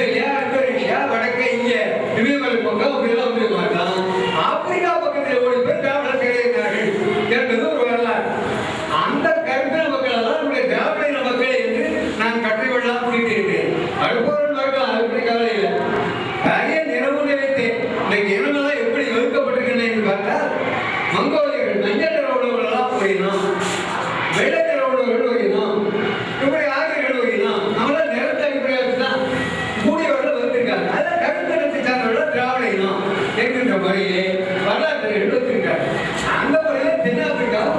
Australia அண்டோனேஷியா வடக்க இங்கே இமயமலை பக்கம் இப்படி எல்லாம் ஆப்பிரிக்கா பக்கத்தில் ஓடி போய் என்கின்ற முறையிலே வரலாற்றை எழுதுகிறார் அந்த முறையில் தென்னாப்பிரிக்காவும்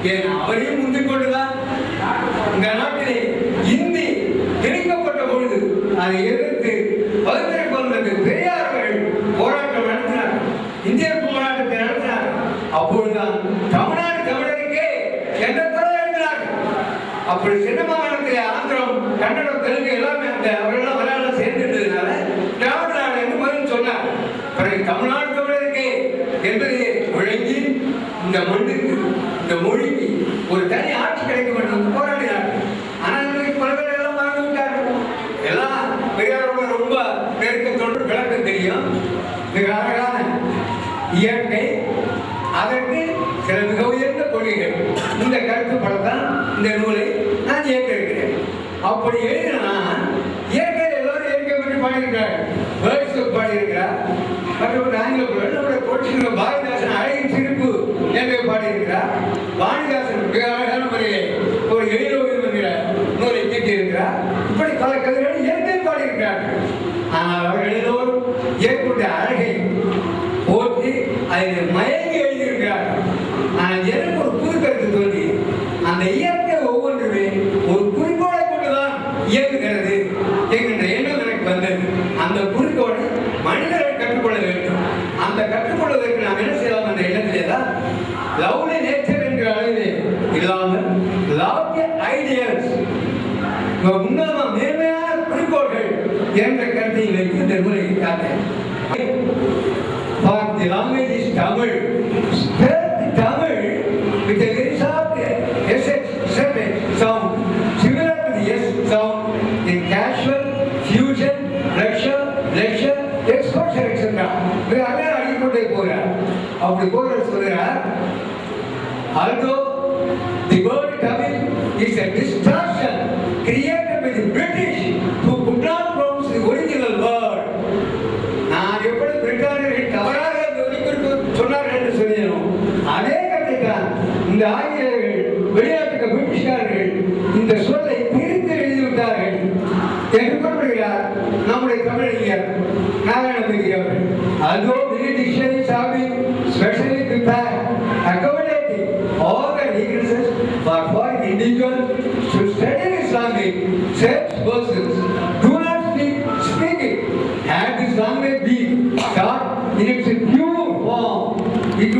again, how? இந்த மண்ணுக்கு இந்த மொழிக்கு ஒரு தனி ஆட்சி கிடைக்க வேண்டும் என்று போராடினார்கள் ஆனால் இன்றைக்கு பல பேர் எல்லாம் மறந்து விட்டார்கள் எல்லாம் பெரியாரோட ரொம்ப நெருக்கத்தோடு விளக்கம் தெரியும் மிக அழகான இயற்கை அதற்கு சில மிக உயர்ந்த கொள்கைகள் இந்த கருத்து படத்தான் இந்த நூலை நான் இயக்கியிருக்கிறேன் அப்படி எழுதினா இயற்கையில் எல்லாரும் இயற்கை பற்றி பாடியிருக்கிறார் வேர்ட்ஸ் பாடியிருக்கிறார் மற்றபடி ஆங்கில புலவர் நம்முடைய கோட்சிங்கிற பாரதிதாசன் அழகின் சிரிப்பு இருக்கிறார். வாணிதாசன் மிக அழகான முறையிலே ஒரு எழிலோவியம் என்கிற நூலை தீட்டியிருக்கிறார். இப்படி பல கதைகள் இயற்கை பாடியிருக்கிறார்கள் ஆனால் அவர்கள் எல்லோரும் இயற்கையுடைய அழகை போற்றி அதில் மயங்கி எழுதியிருக்கிறார்கள் ஆனால் எனக்கு ஒரு புது கருத்து தோன்றி அந்த இயற்கை ஒவ்வொன்றுமே ஒரு குறிக்கோளை கொண்டுதான் இயங்குகிறது என்கின்ற எண்ணம் எனக்கு வந்தது. அந்த குறிக்கோளை மனிதர்கள் கற்றுக்கொள்ள வேண்டும். அந்த கற்றுக்கொள்வதற்கு நாம் என்ன செய்யலாம் என்ற எண்ணத்திலே தான் லவ்லி இல்லாமல் லவ்லி ஐடியல்ஸ் உன்னதமா மேன்மையான குறிக்கோள்கள் என்ற கருத்தை வைத்து இந்த நூலை காத்தேன் For the language is Tamil. Spell Tamil with a very soft SH separate sound, similar to the S sound in casual, fusion, lecture, lecture, exposure, etc. மிக அழகாக அடிக்கொண்டே போகிறார் அப்படி போகிற சொல்கிறார் although the word Tamil is a distortion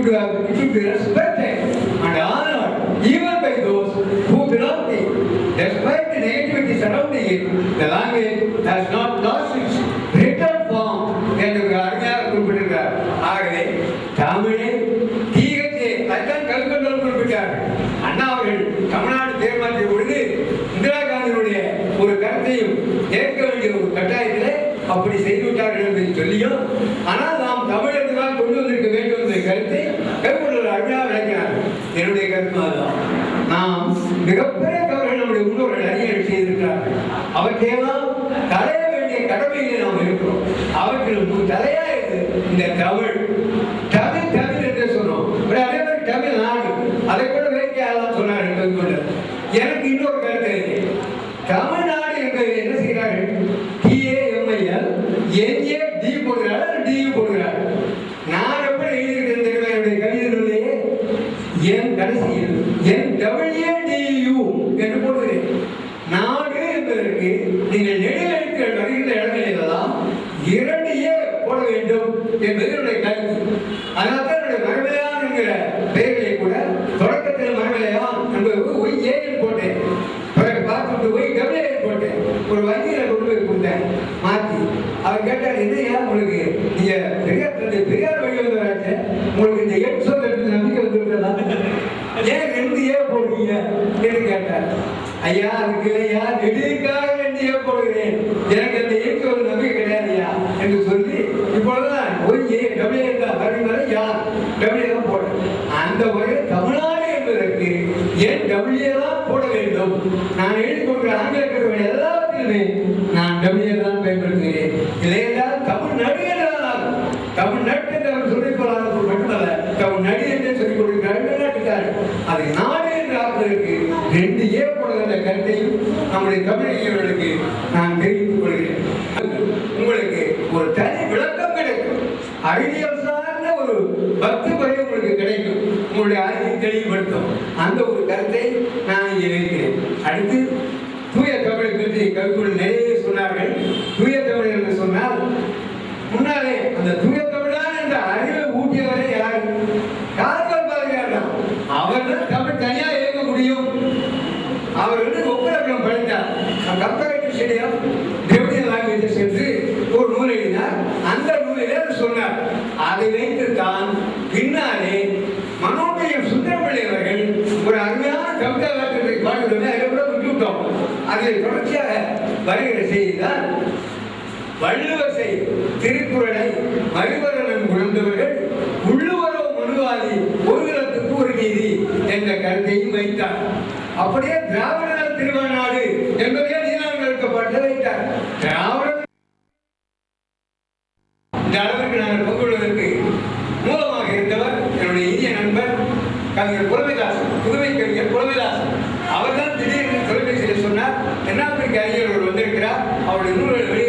to have it should be respected and honored even by those who belong to it. Despite the negativity surrounding it the language has not lost its written form என்று அருமையாக குறிப்பிட்டிருக்கிறார். ஆகவே தமிழை தீகத்தே அதுதான் கல்கண்டல் அண்ணா அவர்கள் தமிழ்நாடு தேர்மாற்றிய பொழுது இந்திரா காந்தியினுடைய ஒரு கருத்தையும் ஏற்க வேண்டிய ஒரு கட்டாயத்திலே அப்படி செய்துவிட்டார்கள் என்று என்பதை சொல்லியும் ஆனால் நாம் தமிழ் கொண்டு வந்திருக்க வேண்டும் என்று கருத்தை கருப்பொருள் அருமையாக விளக்கினார் என்னுடைய கருத்து அதுதான் நாம் மிகப்பெரிய தவறுகள் நம்முடைய அறிஞர்கள் செய்திருக்கிறார்கள் அவற்றையெல்லாம் கலைய வேண்டிய கடமையிலே நாம் இருக்கிறோம். அவற்றில் தலையாயது இந்த தமிழ். தமிழ் தமிழ் என்று சொன்னோம். அதே மாதிரி தமிழ் நாடு. அதை கூட வேடிக்கையாக சொன்னார் எனக்கு இன்னொரு கருத்து தமிழ்நாடு என்பது என்ன செய்கிறார்கள்? T A M I L N A D போடுகிறார். டியூ போடுகிறார். நான் எப்படி எழுதியிருக்கேன் தெரியுமா? என்னுடைய கவிதை என் கடைசியில். என் தமிழ் என்று போடுகிறேன் நாடு என்பதற்கு நீங்கள் நெடுவெழுத்துகள் வருகின்ற இடங்களிலெல்லாம் இரண்டு ஏ போட வேண்டும் என்பது என்னுடைய கருத்து அதனால தான் என்னுடைய மரபிலையான் என்கிற பெயர்களை கூட தொடக்கத்தில் மரபிலையான் என்பது ஒய் ஏன்னு போட்டேன் பிறகு பார்த்துட்டு ஒய் டபிள்யூ போட்டேன் ஒரு வங்கியில் கொண்டு போய் கொடுத்தேன் மாற்றி அவர் கேட்டார் என்னையா உங்களுக்கு நீங்க பெரியார் தந்தை பெரியார் வழி வந்தவராச்சு உங்களுக்கு இந்த எட் சொல்ல நம்பிக்கை வந்துருக்கா போடுவீங்க என்று கேட்டார் ஐயா நெடுக்காக வேண்டிய போடுகிறேன் எனக்கு அந்த இயற்கை ஒரு நம்பிக்கை கிடையாதுயா? என்று சொல்லி இப்பொழுதுதான் ஒரு ஏ டபிள்யூ என்றால் வரை யார் டபிள்யூ தான் போட அந்த முறையில் தமிழ்நாடு என்பதற்கு ஏன் டபிள்யூ தான் போட வேண்டும்? நான் எழுதி கொடுக்கிற ஆங்கில கட்டுரை எல்லாத்திலுமே நான் டபிள்யூ தான் பயன்படுத்துகிறேன். இல்லையென்றால் தமிழ்நாடு என்றால் தமிழ்நாடு என்று அவர் சொல்லிக் கொள்ளாத மட்டுமல்ல தமிழ்நாடு என்று சொல்லிக் கொடுக்கிறார் வெளிநாட்டுக்காரர் அதை நாடு என்று ஆக்குவதற்கு ரெண்டு ஏ போடுகிற கருத்தையும் நம்முடைய தமிழர்களுக்கு நான் தெரிவித்துக் கொள்கிறேன். உங்களுக்கு ஒரு தனி விளக்கம் கிடைக்கும். அறிவியல் சார்ந்த ஒரு பக்தி முறை உங்களுக்கு கிடைக்கும். உங்களுடைய அறிவை தெளிவுபடுத்தும். அந்த ஒரு கருத்தை நான் இங்கே வைக்கிறேன். அடுத்து தூய தமிழை பற்றி கவிக்குள் நிறைய சொன்னார்கள். தூய தமிழ் என்று சொன்னால் முன்னாலே அந்த தூய தமிழான் என்ற அறிவை ஊட்டியவரே யார் கார்கல் பாரதியார் தான் அவர் தான் தமிழ் தனியா இயங்க முடியும் அவர் வந்து ஒப்பரக்கம் படித்தார் comparative study of Dravidian languages என்று ஒரு நூல் எழுதினார் அந்த நூலிலே அவர் சொன்னார் அதை வைத்துத்தான் பின்னாலே மனோமயம் சுந்தரப்பிள்ளை அவர்கள் ஒரு அருமையான கவிதா வாக்கத்தை பாடுகிறோமே அதை கூட விட்டுவிட்டோம் அதில் தொடர்ச்சியாக வருகிற செய்தி வள்ளுவசை திருக்குறளை மறுவரணம் உணர்ந்தவர்கள் உள்ளுவரோ மனுவாதி ஒரு நிலத்துக்கு ஒரு நீதி என்ற கருத்தையும் வைத்தார். அப்படியே திராவிட திருவநாடு என்பதே நீராங்கப்பட்டு வைத்தார் திராவிட இந்த அளவிற்கு நாங்கள் பங்குள்ளதற்கு மூலமாக இருந்தவர் என்னுடைய இனிய நண்பர் கவிஞர் புலமைதாசன் புதுவை கவிஞர் புலமைதாசன் அவர்தான் திடீர்னு தொலைபேசியில் சொன்னார் தென்னாப்பிரிக்க அறிஞர் வந்திருக்கிறார் அவருடைய நூல்கள் வெளியே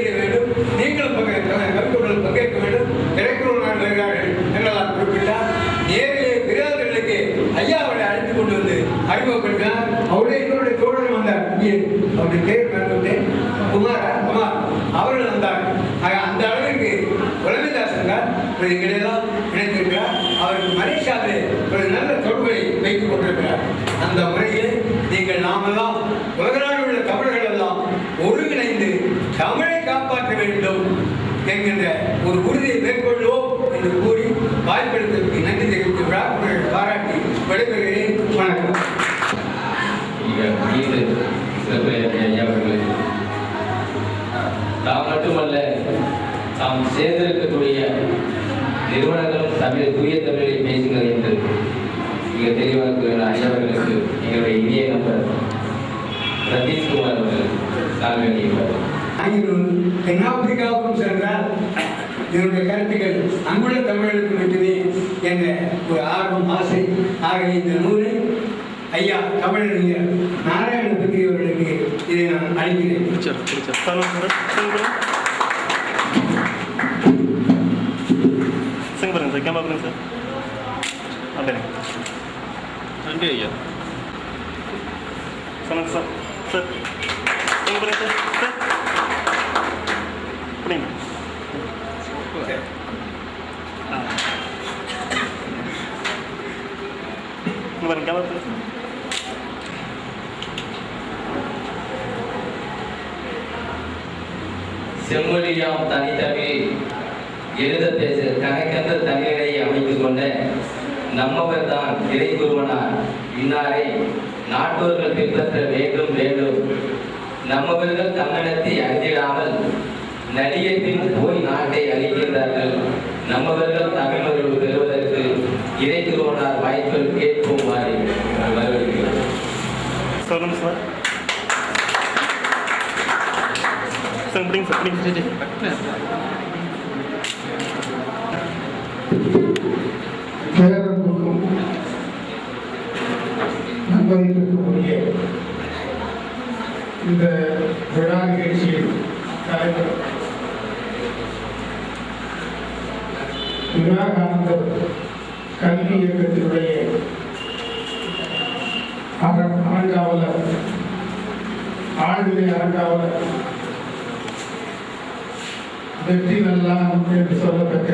வைத்துக் கொண்டிருக்கிறார் அந்த முறையில் நீங்கள் நாமெல்லாம் உலக நாடு உள்ள தமிழர்கள் எல்லாம் ஒருங்கிணைந்து தமிழை காப்பாற்ற வேண்டும் என்கின்ற ஒரு உறுதியை மேற்கொள்வோம் என்று கூறி வாய்ப்பெடுத்ததற்கு நன்றி தெரிவித்து விழாக்குழல் பாராட்டி விடைபெறுகிறேன். வணக்கம். தாம் மட்டுமல்ல தாம் சேர்ந்திருக்கக்கூடிய நிறுவனங்களும் தமிழ் தூய தமிழில் பேசுகிறேன். மிக தெளிவாக கூறின ஐயா அவர்களுக்கு எங்களுடைய இனிய நண்பர் ரதீஷ்குமார் அவர்கள் வேண்டியிருப்பார் ஆங்கிலம் தென்னாப்பிரிக்காவுக்கும் சென்றால் இதனுடைய கருத்துக்கள் அங்குள்ள தமிழர்களுக்கு மட்டுமே என்ற ஒரு ஆர்வம் ஆசை. ஆகிய இந்த நூலை ஐயா தமிழறிஞர் நாராயண பத்ரி அவர்களுக்கு இதை நான் அளிக்கிறேன். சார் சிங் பாருங்க சார் கேமரா பாருங்க சார் அப்படியே நன்றி ஐயா சொல்லுங்க சார் சார் பாருங்க சார் சார் அப்படிங்க பாருங்க சார் செம்மொழியாம் தனித்தமிழ் எழுத பேச தனக்கென்று தமிழை அமைத்துக் கொண்ட நம்மவர் தான் இறை குருவனார் இன்னாரை நாட்டோர்கள் பின்பற்ற வேண்டும் வேண்டும். நம்மவர்கள் தன்னடத்தை அறிந்திடாமல் நடிகர் பின் போய் நாட்டை அழிக்கின்றார்கள். நம்மவர்கள் தமிழ் உறவு பெறுவதற்கு இறை குருவனார் வாய்ப்பில் கேட்குமாறு வரவேற்கிறோம் சொல்லுங்க சார். சார் சார் நண்பர்களுக்குரிய இந்த விழா நிகழ்ச்சியில் தலைவர் விவேகானந்தர் கல்வி இயக்கத்தினுடைய அறங்காவலர் ஆழ்நிலை அறங்காவலர் வெற்றி நல்லாம் என்று சொல்லப்பட்ட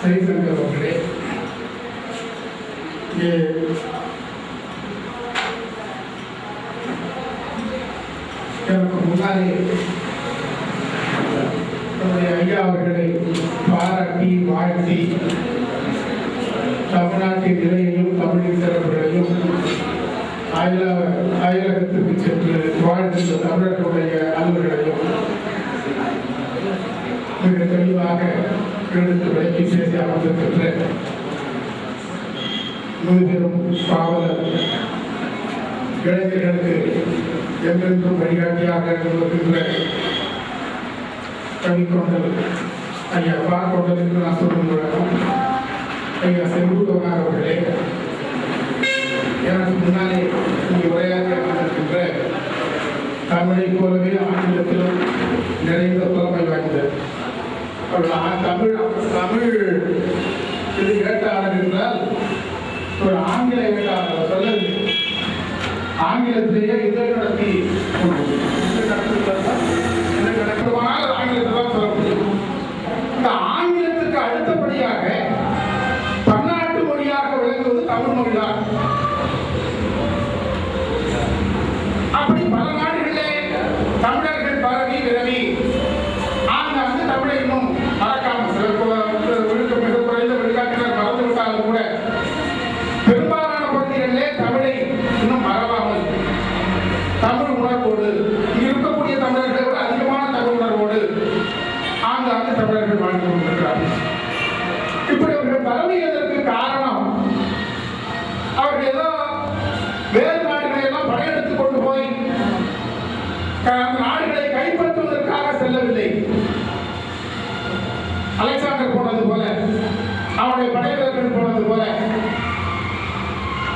சரிசங்கர் அவர்களே இங்கே நாளே அவர்களை பாராட்டி வாழ்த்தி தமிழ்நாட்டின் நிலையையும் தமிழின் அயலகத்துக்கு சென்று வாழ்ந்த தமிழர்களுடைய அலுவலர்களையும் மிக தெளிவாக எடுத்து விளக்கி பேசி அமர்ந்திருக்கின்ற முழுபெரும் பாவலர் இளைஞர்களுக்கு எங்களுக்கும் வழிகாட்டியாக இருக்கின்ற கவிக்கொண்டது ஐயா பா கொண்டதுக்கு நான் சொல்லுகிறேன் ஐயா செங்குருவனார் அவர்களே எனக்கு முன்னாலே இங்கே உரையாற்றி அமர்ந்திருக்கின்ற தமிழை போலவே ஆங்கிலத்திலும் நிறைந்த புலமை வாய்ந்த தமிழ் தமிழ் இது வேட்டாளர் என்றால் ஒரு ஆங்கில வேட்டாளர் சொல்லவில்லை ஆங்கிலத்திலேயே இதை நடத்தி ஆங்கிலத்துக்கு அடுத்தபடியாக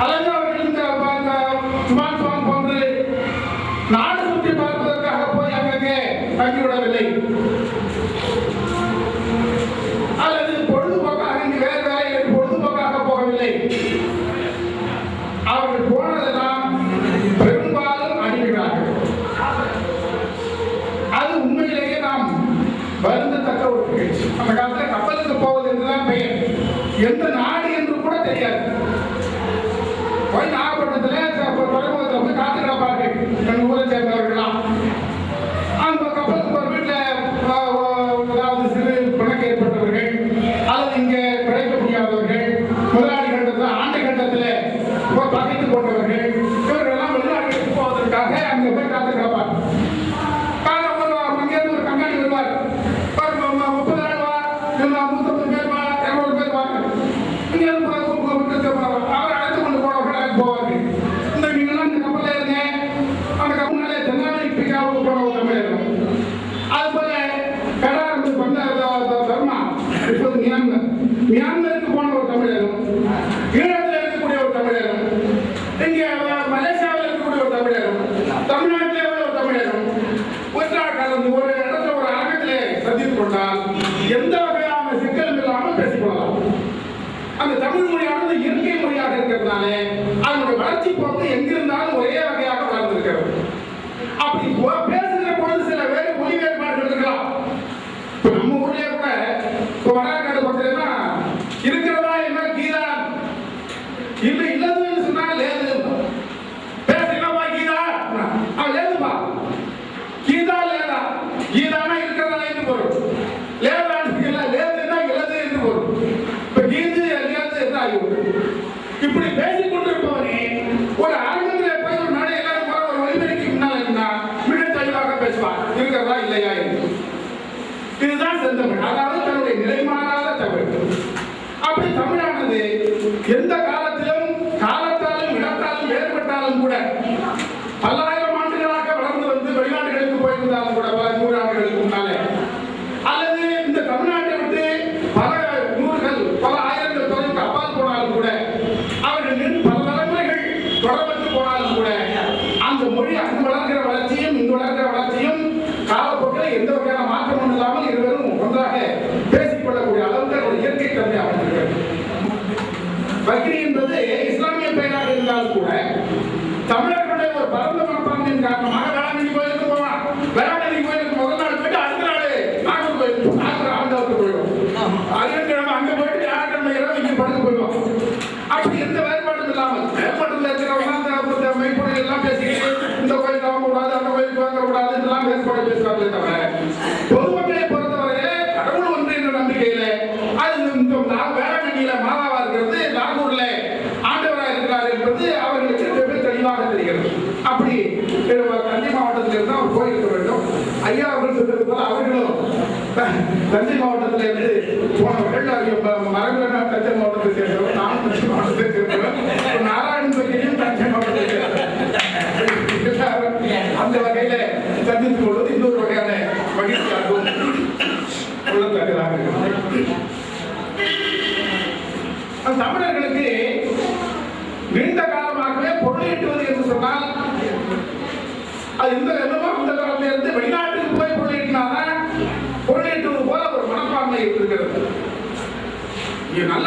Alam மியான்மருக்கு போன ஒரு தமிழரும் ஈழத்தில் இருக்கக்கூடிய ஒரு தமிழரும் இங்கே மலேசியாவில் இருக்கக்கூடிய ஒரு தமிழரும் தமிழ்நாட்டிலே ஒரு தமிழரும் ஒன்றாக கலந்து ஒரு இடத்துல ஒரு அரங்கத்திலே சந்தித்து கொண்டால் எந்த வகையான சிக்கலும் இல்லாமல் பேசிக்கொள்ளலாம் அந்த தமிழ் மொழியானது இயற்கை மொழியாக இருக்கிறதுனாலே அதனுடைய வளர்ச்சி போக்கு எங்கிருந்து அவர் மிக தெளிவாக தெரிகிறது. அப்படி தஞ்சை மாவட்டத்தில் இருந்து அவர் கோயிலுக்கு வேண்டும். ஐயா அவர்கள் சொன்னது போல அவர்களும் தஞ்சை மாவட்டத்தில் இருந்து போனவர்கள். மரங்கள் தஞ்சை மாவட்டத்தை சேர்ந்தவர் அது இந்த விதமோ அந்த காலத்துல இருந்து வெளிநாட்டுக்கு போய் பொருளீட்டினாதான் பொருளீட்டுவது போல ஒரு மனப்பான்மை இருக்கிறது நல்ல